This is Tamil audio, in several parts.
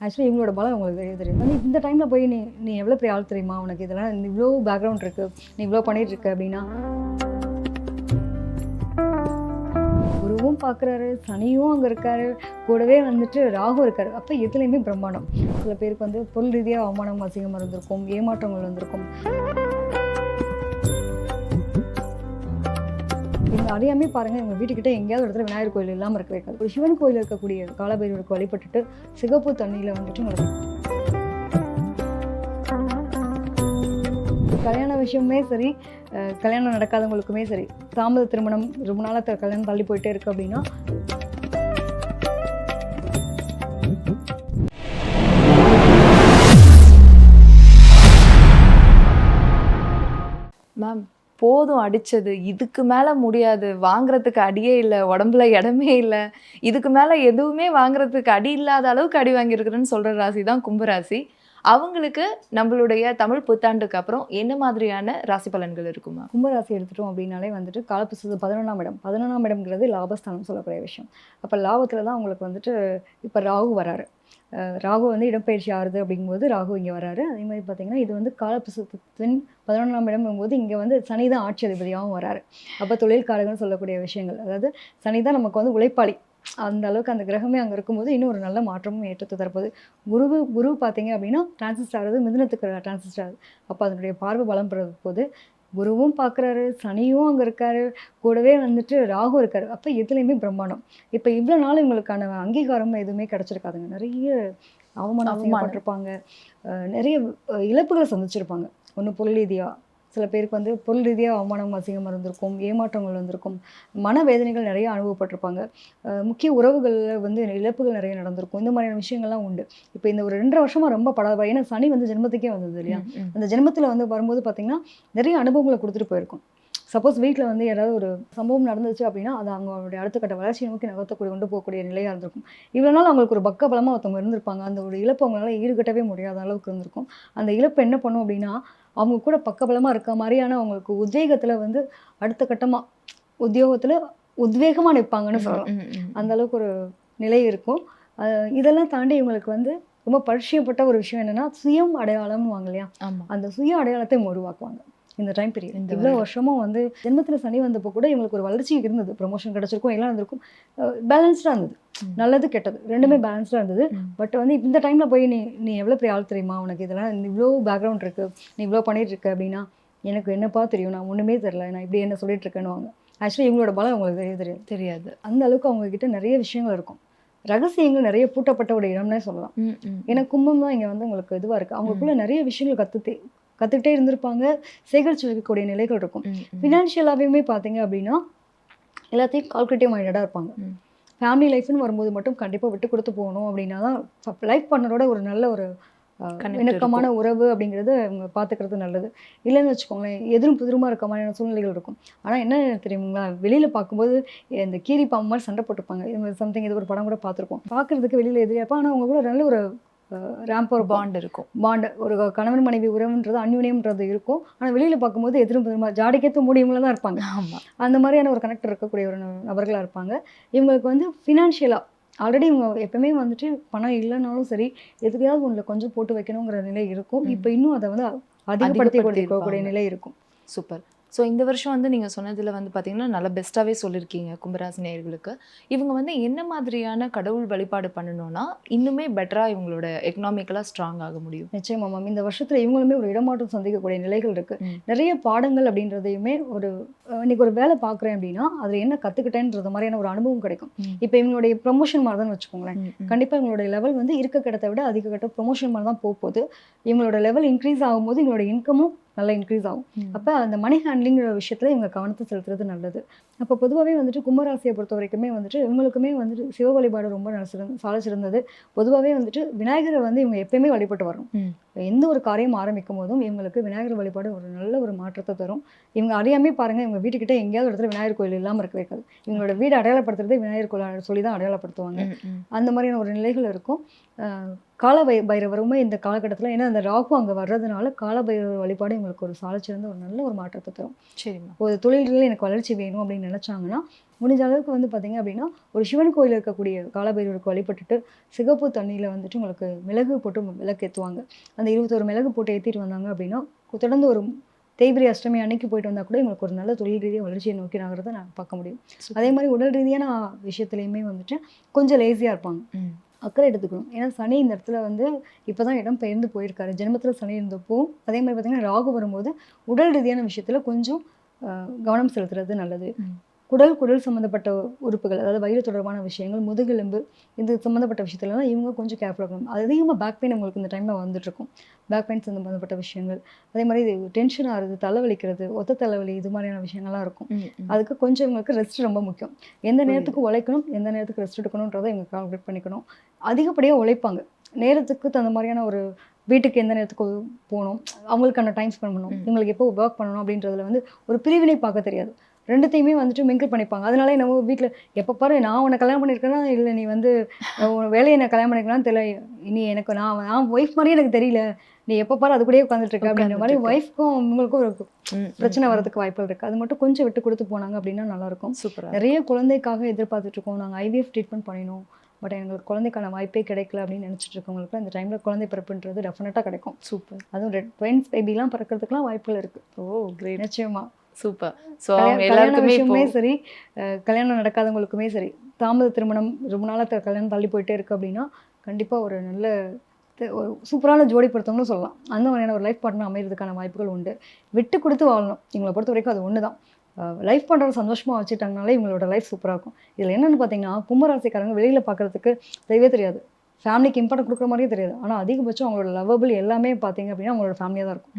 ஆக்சுவலி இவங்களோட பலம் உங்களுக்கு தெரிய தெரியும்? வந்து இந்த டைமில் போய் நீ நீ எவ்வளோ பெரிய ஆள் தெரியுமா? உனக்கு இதெல்லாம் இவ்வளோ பேக்ரவுண்ட் இருக்குது நீ இவ்வளோ பண்ணிகிட்டு இருக்க அப்படின்னா. குருவும் பார்க்குறாரு சனியும் அங்கே இருக்காரு. கூடவே வந்துட்டு ராகு இருக்காரு. அப்போ எதுலேயுமே பிரம்மாண்டம். சில பேருக்கு வந்து பொருள் ரீதியாக அவமானம் அசிங்கமாக இருந்திருக்கும் ஏமாற்றங்கள் வந்திருக்கும். இவங்க அறியாமே பாருங்கள் எங்கள் வீட்டுக்கிட்ட எங்கேயாவது ஒரு இடத்துல விநாயகர் கோயில் இல்லாமல் இருக்கவே இருக்காது. ஒரு சிவன் கோயில் இருக்கக்கூடிய காலபைரவருக்கு வழிபட்டுட்டு சிகப்பு தண்ணியில் வந்துட்டு கல்யாண விஷயமே சரி கல்யாணம் நடக்காதவங்களுக்குமே சரி தாமத திருமணம் ரொம்ப நாளாக த- கல்யாணம் தள்ளி போயிட்டே இருக்கு அப்படின்னா போதும் அடிச்சது. இதுக்கு மேலே முடியாது. வாங்குறதுக்கு அடியே இல்லை. உடம்புல இடமே இல்லை. இதுக்கு மேலே எதுவுமே வாங்குறதுக்கு அடி இல்லாத அளவுக்கு அடி வாங்கியிருக்கிறேன்னு சொல்கிற ராசி தான் கும்பராசி. அவங்களுக்கு நம்மளுடைய தமிழ் புத்தாண்டுக்கு அப்புறம் என்ன மாதிரியான ராசி பலன்கள் இருக்குமா? கும்பராசி எடுத்துட்டோம் அப்படின்னாலே வந்துட்டு காலப்புசது பதினொன்றாம் இடம். பதினொன்றாம் இடம்ங்கிறது லாபஸ்தானம் சொல்லக்கூடிய விஷயம். அப்போ லாபத்தில் தான் அவங்களுக்கு வந்துட்டு இப்போ ராகு வராரு. ராகு வந்து இடப்பெயர்ச்சி ஆறுது அப்படிங்கும்போது ராகு இங்கே வராரு. அதே மாதிரி பார்த்தீங்கன்னா இது வந்து காலப்புசத்தின் பதினொன்றாம் இடம்ங்கும்போது இங்கே வந்து சனி தான் ஆட்சி அதிபதியாகவும் வராரு. அப்போ தொழில்காரங்கன்னு சொல்லக்கூடிய விஷயங்கள். அதாவது சனி தான் நமக்கு வந்து உழைப்பாளி. அந்த அளவுக்கு அந்த கிரகமே அங்கே இருக்கும்போது இன்னும் ஒரு நல்ல மாற்றமும் ஏற்றத்தை தரப்போகுது. குரு குரு பார்த்தீங்க அப்படின்னா டிரான்சிஸ்ட் ஆகுது மிதனத்துக்கு டிரான்சிஸ்ட் ஆகுது. அப்போ அதனுடைய பார்வை பலம் பெற போது குருவும் பார்க்குறாரு சனியும் அங்கே இருக்காரு கூடவே வந்துட்டு ராகு இருக்காரு. அப்போ எதுலேயுமே பிரம்மாண்டம். இப்போ இவ்வளோ நாள் இவங்களுக்கான அங்கீகாரம் எதுவுமே கிடச்சிருக்காதுங்க. நிறைய அவமானம். அஹ் நிறைய இழப்புகளை சந்திச்சிருப்பாங்க. ஒன்று பொருள் ரீதியாக சில பேருக்கு வந்து பொருள் ரீதியாக அவமானம் அசிங்கமாக இருந்திருக்கும் ஏமாற்றங்கள் வந்திருக்கும் மனவேதனைகள் நிறைய அனுபவப்பட்டிருப்பாங்க. முக்கிய உறவுகளில் வந்து இழப்புகள் நிறைய நடந்திருக்கும். இந்த மாதிரியான விஷயங்கள்லாம் உண்டு. இப்போ இந்த ஒரு ரெண்டரை வருஷமா ரொம்ப படாத ஏன்னா சனி வந்து ஜென்மத்துக்கே வந்தது இல்லையா. அந்த ஜென்மத்தில் வந்து வரும்போது பார்த்தீங்கன்னா நிறைய அனுபவங்களை கொடுத்துட்டு போயிருக்கும். சப்போஸ் வீட்டில் வந்து யாராவது ஒரு சம்பவம் நடந்துச்சு அப்படின்னா அது அவங்களுடைய அடுத்த கட்ட வளர்ச்சியை நோக்கி நகர்த்தக்கூடிய கொண்டு போகக்கூடிய நிலையாக இருந்திருக்கும். இவ்வளோ நாள் அவங்களுக்கு ஒரு பக்க பலமாக ஒருத்தவங்க இருந்திருப்பாங்க. அந்த ஒரு இழப்பு அவங்களால ஈடுகட்டவே முடியாத அளவுக்கு இருந்திருக்கும். அந்த இழப்பு என்ன பண்ணும் அப்படின்னா அவங்க கூட பக்கபலமாக இருக்க மாதிரியான அவங்களுக்கு உத்வேகத்தில் வந்து அடுத்த கட்டமாக உத்தியோகத்தில் உத்வேகமாக நிற்பாங்கன்னு சொல்லலாம். அந்த அளவுக்கு ஒரு நிலை இருக்கும். அஹ் இதெல்லாம் தாண்டி இவங்களுக்கு வந்து ரொம்ப பரிச்சயப்பட்ட ஒரு விஷயம் என்னன்னா சுயம் அடையாளம்னு வாங்க இல்லையா? ஆமா. அந்த சுய அடையாளத்தை இவங்க உருவாக்குவாங்க இந்த டைம் பீரியட் இந்த இவ்வளோ. வருஷமும் வந்து ஜென்மத்தில் சனி வந்தப்போ கூட இவங்களுக்கு ஒரு வளர்ச்சி இருந்தது. ப்ரொமோஷன் கிடச்சிருக்கும் எல்லாம் இருந்திருக்கும். பேலன்ஸ்டாக இருந்தது. நல்லது கெட்டது. ரெண்டுமே பேலன்ஸ்டாக இருந்தது. பட் வந்து இந்த டைமில் போய் நீ நீ எவ்வளோ பெரிய ஆள் தெரியுமா? உனக்கு இதெல்லாம் இவ்வளோ பேக்ரவுண்ட் இருக்குது நீ இவ்வளோ பண்ணிட்டு இருக்க அப்படின்னா எனக்கு என்னப்பா தெரியும்? நான் ஒன்றுமே தெரில நான் இப்படி என்ன சொல்லிட்டு இருக்கேன்னு ஆக்சுவலி இவங்களோட பலம் உங்களுக்கு தெரிய தெரியாது. தெரியாது. அந்த அளவுக்கு அவங்க கிட்ட நிறைய விஷயங்கள் இருக்கும். ரகசியங்கள் நிறைய பூட்டப்பட்ட ஒரு இடம்னே சொல்லலாம். ஏன்னா கும்பம் தான் இங்கே வந்து உங்களுக்கு இதுவாக இருக்குது அவங்களுக்குள்ள நிறைய விஷயங்கள் கற்றுத்தே கற்றுக்கிட்டே இருந்திருப்பாங்க. சேகரிச்சு வைக்கக்கூடிய நிலைகள் இருக்கும். ம், ம். ஃபினான்ஷியலாகவே பார்த்தீங்க அப்படின்னா எல்லாத்தையும் கால்குலேட்டிவ் மைண்டடாக இருப்பாங்க. ஃபேமிலி லைஃப்னு வரும்போது மட்டும் கண்டிப்பாக விட்டு கொடுத்து போகணும் அப்படின்னா தான் லைஃப் பண்ணரோட ஒரு நல்ல ஒரு இணக்கமான உறவு அப்படிங்கிறது அவங்க பார்த்துக்கிறது நல்லது. இல்லைன்னு வச்சுக்கோங்களேன் எதிரும் புதிருமா இருக்க மாதிரியான சூழ்நிலைகள் இருக்கும். ஆனால் என்ன தெரியுங்களா வெளியில் பார்க்கும்போது இந்த கீரி பாம்பு மாதிரி சண்டை போட்டுப்பாங்க. இது சம்திங் இது ஒரு படம் கூட பார்த்துருப்போம். பார்க்கறதுக்கு வெளியில் எதிரியாப்பா ஆனால் அவங்க கூட நல்ல ஒரு ரேம்ப் ஒரு பாண்ட் இருக்கும். பாண்ட் ஒரு கணவன் மனைவி உறவுன்றது அந்யுன்யம்ன்றது இருக்கும். ஆனால் வெளியில் பார்க்கும்போது எதிரும் புதிருமா ஜாடிக்கேற்ற முடியவங்கள தான் இருப்பாங்க. ஆமா. அந்த மாதிரியான ஒரு கனெக்ட் இருக்கக்கூடிய ஒரு ந- நபர்களா இருப்பாங்க. இவங்களுக்கு வந்து ஃபினான்ஷியலாக ஆல்ரெடி இவங்க எப்பவுமே வந்துட்டு பணம் இல்லைனாலும் சரி எதுலையாவது ஒன்றில் கொஞ்சம் போட்டு வைக்கணுங்கிற நிலை இருக்கும். இப்போ இன்னும் அதை வந்து அதிகப்படுத்தி இருப்பாங்க. நிலை இருக்கும். சூப்பர். ஸோ இந்த வருஷம் வந்து நீங்கள் சொன்னதில் வந்து பார்த்தீங்கன்னா நல்லா பெஸ்ட்டாகவே சொல்லியிருக்கீங்க கும்பராசி நேயர்களுக்கு. இவங்க வந்து என்ன மாதிரியான கடவுள் வழிபாடு பண்ணணும்னா இன்னுமே பெட்டராக இவங்களோட எக்கனாமிக்கலாக ஸ்ட்ராங் ஆக முடியும். நிச்சயமா மேம் இந்த வருஷத்துல இவங்களுமே ஒரு இடமாற்றம் சந்திக்கக்கூடிய நிலைகள் இருக்கு. ம். நிறைய பாடங்கள் அப்படின்றதையுமே ஒரு இன்னைக்கு ஒரு வேலை பார்க்குறேன் அப்படின்னா அதில் என்ன கற்றுக்கிட்டேன்றது மாதிரியான ஒரு அனுபவம் கிடைக்கும். இப்போ இவங்களுடைய ப்ரொமோஷன் மாதிரி தான் வச்சுக்கோங்களேன். கண்டிப்பாக இவங்களுடைய லெவல் வந்து இருக்க கட்டத்தை விட அதிக கட்ட ப்ரொமோஷன் மாதிரி தான் போக போகுது. இவங்களோட லெவல் இன்க்ரீஸ் ஆகும்போது இவங்களோட இன்கமும் நல்லா இன்க்ரீஸ் ஆகும். அப்போ அந்த மணி ஹேண்ட்லிங்கிற விஷயத்தில் இவங்க கவனத்தை செலுத்துறது நல்லது. அப்போ பொதுவாகவே வந்துட்டு கும்பராசியை பொறுத்த வரைக்குமே வந்துட்டு இவங்களுக்குமே வந்துட்டு சிவ வழிபாடு ரொம்ப சிறந்த சால சிறந்தது. பொதுவாகவே வந்துட்டு விநாயகரை வந்து இவங்க எப்பயுமே வழிபட்டு வரணும். எந்த ஒரு காரியம் ஆரம்பிக்கும் போதும் இவங்களுக்கு விநாயகர் வழிபாடு ஒரு நல்ல ஒரு மாற்றத்தை தரும். இவங்க அறியாமே பாருங்க இவங்க வீட்டுக்கிட்ட எங்கேயாவது இடத்துல விநாயகர் கோயில் இல்லாமல் இருக்கவே இருக்காது. இவங்களோட வீடு அடையாளப்படுத்துறதே விநாயகர் கோயில் சொல்லி தான் அடையாளப்படுத்துவாங்க. அந்த மாதிரியான ஒரு நிலைகள் இருக்கும். கால பை பைரவருமே இந்த காலகட்டத்தில் ஏன்னா அந்த ராகு அங்கே வர்றதுனால கால பைரவர் வழிபாடு எங்களுக்கு ஒரு சாலச்சிறந்த ஒரு நல்ல ஒரு மாற்றத்தை தரும். சரிம்மா. ஒரு தொழில்களில் எனக்கு வளர்ச்சி வேணும் அப்படின்னு நினச்சாங்கன்னா முடிஞ்ச அளவுக்கு வந்து பார்த்தீங்க அப்படின்னா ஒரு சிவன் கோயில் இருக்கக்கூடிய காலபைரவருக்கு வழிபட்டுட்டு சிகப்பு தண்ணியில் வந்துட்டு உங்களுக்கு மிளகு போட்டு விளக்கு ஏற்றுவாங்க அந்த இருபத்தொரு மிளகு போட்டு ஏற்றிட்டு வந்தாங்க அப்படின்னா தொடர்ந்து ஒரு தேய்பிரி அஷ்டமி அன்னைக்கு போயிட்டு வந்தால் கூட இவங்களுக்கு ஒரு நல்ல தொழில் ரீதியாக வளர்ச்சியை நோக்கி நகரத்தை நான் பார்க்க முடியும். அதே மாதிரி உடல் ரீதியான விஷயத்துலையுமே வந்துட்டு கொஞ்சம் லேசியாக இருப்பாங்க. அக்கறை எடுத்துக்கணும். ஏன்னா சனி இந்த இடத்துல வந்து இப்போ தான் இடம் பெயர்ந்து போயிருக்காரு. ஜென்மத்தில் சனி இருந்தப்போ அதே மாதிரி பார்த்தீங்கன்னா ராகு வரும்போது உடல் ரீதியான விஷயத்தில் கொஞ்சம் கவனம் செலுத்துறது நல்லது. குடல் குடல் சம்மந்தப்பட்ட உறுப்புகள் அதாவது வயிறு தொடர்பான விஷயங்கள் முதுகெலும்பு இது சம்மந்தப்பட்ட விஷயத்துலலாம் இவங்க கொஞ்சம் கேர்ஃபுல்லாக இருக்கணும். அது அதிகமாக பேக் பெயின் உங்களுக்கு இந்த டைமில் வந்துட்டு இருக்கும் பேக் பெயின் சம்மந்தப்பட்ட விஷயங்கள். அதே மாதிரி இது டென்ஷன் ஆகுது தலைவலிக்கிறது ஒத்த தலைவலி இது மாதிரியான விஷயங்கள்லாம் இருக்கும். அதுக்கு கொஞ்சம் இவங்களுக்கு ரெஸ்ட் ரொம்ப முக்கியம். எந்த. நேரத்துக்கு உழைக்கணும் எந்த நேரத்துக்கு ரெஸ்ட் எடுக்கணுன்றதை இவங்க கால்குலேட் பண்ணிக்கணும். அதிகப்படியாக உழைப்பாங்க. நேரத்துக்கு தகுந்த மாதிரியான ஒரு வீட்டுக்கு எந்த நேரத்துக்கு போகணும் அவங்களுக்கான டைம் ஸ்பெண்ட் பண்ணணும். இவங்களுக்கு எப்போ ஒர்க் பண்ணணும் அப்படின்றதுல வந்து ஒரு பிரிவினை பார்க்க தெரியாது. ரெண்டுத்தையுமே வந்துட்டு மிங்கிள் பண்ணிப்பாங்க. அதனால நம்ம வீட்டில் எப்போ பாரு நான் உன்னை கல்யாணம் பண்ணியிருக்கேன்னா இல்லை நீ வந்து உன் வேலையை என்ன கல்யாணம் பண்ணிருக்கலாம்னு தெரியல. இனி எனக்கு நான் நான் ஒய்ஃப் மாதிரியே எனக்கு தெரியல. நீ எப்போ பாரு அது கூடயே உட்காந்துட்டு இருக்க. அப்படின்ற மாதிரி ஒய்ஃப்க்கும் உங்களுக்கும் ஒரு பிரச்சனை. வரதுக்கு வாய்ப்புகள் இருக்குது அது மட்டும் கொஞ்சம் விட்டு கொடுத்து போனாங்க அப்படின்னா நல்லாயிருக்கும். சூப்பரா நிறைய குழந்தைக்காக எதிர்பார்த்துட்டு இருக்கோம். நாங்கள் ஐவிஎஃப் ட்ரீட்மெண்ட் பண்ணினோம். பட் எங்களுக்கு குழந்தைக்கான வாய்ப்பே கிடைக்கல அப்படின்னு நினச்சிட்டு இருக்கவங்களுக்கு இந்த டைமில் குழந்தை பிறப்புன்றது டெஃபினட்டாக கிடைக்கும். சூப்பர். அதுவும் ரெட் ட்வைன்ஸ் பேபிலாம் பிறக்கிறதுக்குலாம் வாய்ப்புகள் இருக்குது ஓ கிரேட் நிச்சயமா. சூப்பர் ஸோ அவங்க எல்லாருக்குமே சரி கல்யாணம் நடக்காதவங்களுக்குமே சரி தாமத திருமணம் ரொம்ப நாளாக கல்யாணம் தள்ளி போயிட்டே இருக்கு அப்படின்னா கண்டிப்பாக ஒரு நல்ல ஒரு சூப்பரான ஜோடி பொருத்தம்னு சொல்லலாம். அந்த மாதிரியான ஒரு லைஃப் பார்ட்னர் அமைகிறதுக்கான வாய்ப்புகள் உண்டு. விட்டு கொடுத்து வாழணும். இவங்களை பொறுத்த வரைக்கும் அது ஒன்று தான் லைஃப் பண்ணுறது சந்தோஷமாக வச்சுட்டாங்கனாலே இவங்களோட லைஃப் சூப்பராக இருக்கும். இதில் என்னென்னு பார்த்தீங்கன்னா கும்பராசிக்காரங்க வெளியில் பார்க்குறதுக்கு தெரியவே தெரியாது. ஃபேமிலிக்கு இம்பார்ட்டன்ட் கொடுக்குற மாதிரியே தெரியாது. ஆனால் அதிகபட்சம் அவங்களோட லவபிள் எல்லாமே பார்த்தீங்க அப்படின்னா அவங்களோட ஃபேமிலியாக தான் இருக்கும்.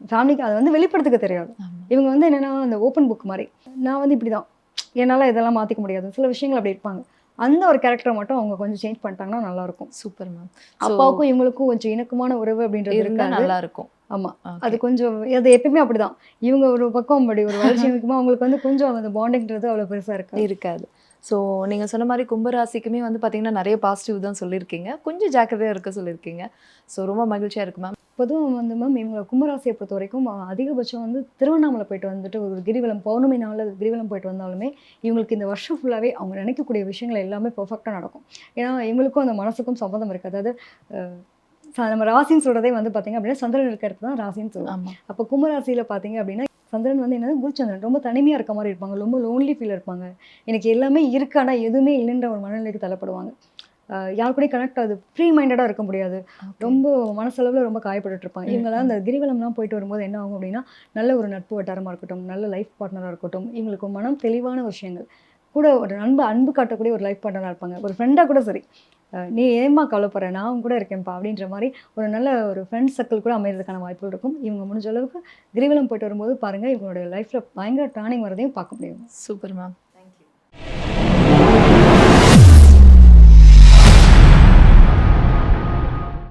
ஃபேமிலிக்கு அதை வந்து வெளிப்படுத்துக்க தெரியாது. இவங்க வந்து என்னன்னா அந்த ஓப்பன் புக் மாதிரி நான் வந்து இப்படி தான் என்னால் இதெல்லாம் மாற்றிக்க முடியாது. சில விஷயங்கள் அப்படி இருப்பாங்க. அந்த ஒரு கேரக்டரை மட்டும் அவங்க கொஞ்சம் சேஞ்ச் பண்ணிட்டாங்கன்னா நல்லா இருக்கும் சூப்பர் மேம். அப்பாவுக்கும் இவங்களுக்கும் கொஞ்சம் இணக்கமான உறவு அப்படின்றது இருந்தா இருக்காது. நல்லா இருக்கும் ஆமா. Okay. அது கொஞ்சம் அது எப்பயுமே அப்படிதான். இவங்க ஒரு பக்கம் அப்படி ஒரு வளர்ச்சி இருக்குமா அவங்களுக்கு வந்து கொஞ்சம் அந்த பாண்டிங்கிறது அவ்வளோ பெருசா இருக்கு இருக்காது. ஸோ நீங்கள் சொன்ன மாதிரி கும்பராசிக்குமே வந்து பார்த்தீங்கன்னா நிறைய பாசிட்டிவ் தான் சொல்லியிருக்கீங்க. கொஞ்சம் ஜாக்கிரதையாக இருக்க சொல்லியிருக்கீங்க. ஸோ ரொம்ப மகிழ்ச்சியாக இருக்கு மேம். பொதுவாக வந்து மேம் இவங்க கும்பராசியை பொறுத்த வரைக்கும் அதிகபட்சம் வந்து திருவண்ணாமலை போயிட்டு வந்துட்டு ஒரு கிரிவலம் பௌர்ணமி நாளில் கிரிவலம் போயிட்டு வந்தாலுமே இவங்களுக்கு இந்த வருஷம் ஃபுல்லாகவே அவங்க நினைக்கக்கூடிய விஷயங்கள் எல்லாமே பெர்ஃபெக்டாக நடக்கும். ஏன்னா இவங்களுக்கும் அந்த மனசுக்கும் சம்மந்தம் இருக்குது அதாவது நம்ம ராசின்னு சொல்கிறதே வந்து பார்த்தீங்க அப்படின்னா சந்திரன் இருக்க இடத்துல தான் ராசின்னு சொல்லுவோம். அப்போ கும்பராசியில் பார்த்தீங்க அப்படின்னா சந்திரன் வந்து என்னது? குருச்சந்திரன். ரொம்ப தனிமையாக இருக்க மாதிரி இருப்பாங்க. ரொம்ப லோன்லி ஃபீல் இருப்பாங்க. எனக்கு எல்லாமே இருக்கு. ஆனால் எதுவுமே இல்லைன்ற ஒரு மனநிலைக்கு தள்ளப்படுவாங்க. யார் கூடயும் கனெக்ட் ஆகுது. ஃப்ரீ மைண்டடாக இருக்க முடியாது. ரொம்ப மனசளவில் ரொம்ப காயப்பட்டுட்டு இருப்பாங்க ம், இவங்களாம் அந்த கிரிவலம்லாம் போயிட்டு வரும்போது என்ன ஆகும் அப்படின்னா நல்ல ஒரு நட்பு வட்டாரமாக இருக்கட்டும் நல்ல லைஃப் பார்ட்னராக இருக்கட்டும் இவங்களுக்கு மனம் தெளிவான விஷயங்கள். கூட ஒரு அன்பு அன்பு காட்டக்கூடிய ஒரு லைஃப் பார்ட்னராக இருப்பாங்க. ஒரு ஃப்ரெண்டாக கூட சரி. நீ ஏமா கவலைப்படுற? நான் கூட இருக்கேன்ப்பா அப்படின்ற மாதிரி ஒரு நல்ல ஒரு ஃப்ரெண்ட் சர்க்கிள் கூட அமைகிறதுக்கான வாய்ப்புகள் இருக்கும். இவங்க முடிஞ்ச அளவுக்கு கிரிவலம் போயிட்டு வரும்போது பாருங்கள் இவங்களோட லைஃப்பில் பயங்கர டேர்னிங் வரதையும் பார்க்க முடியும். Super ma'am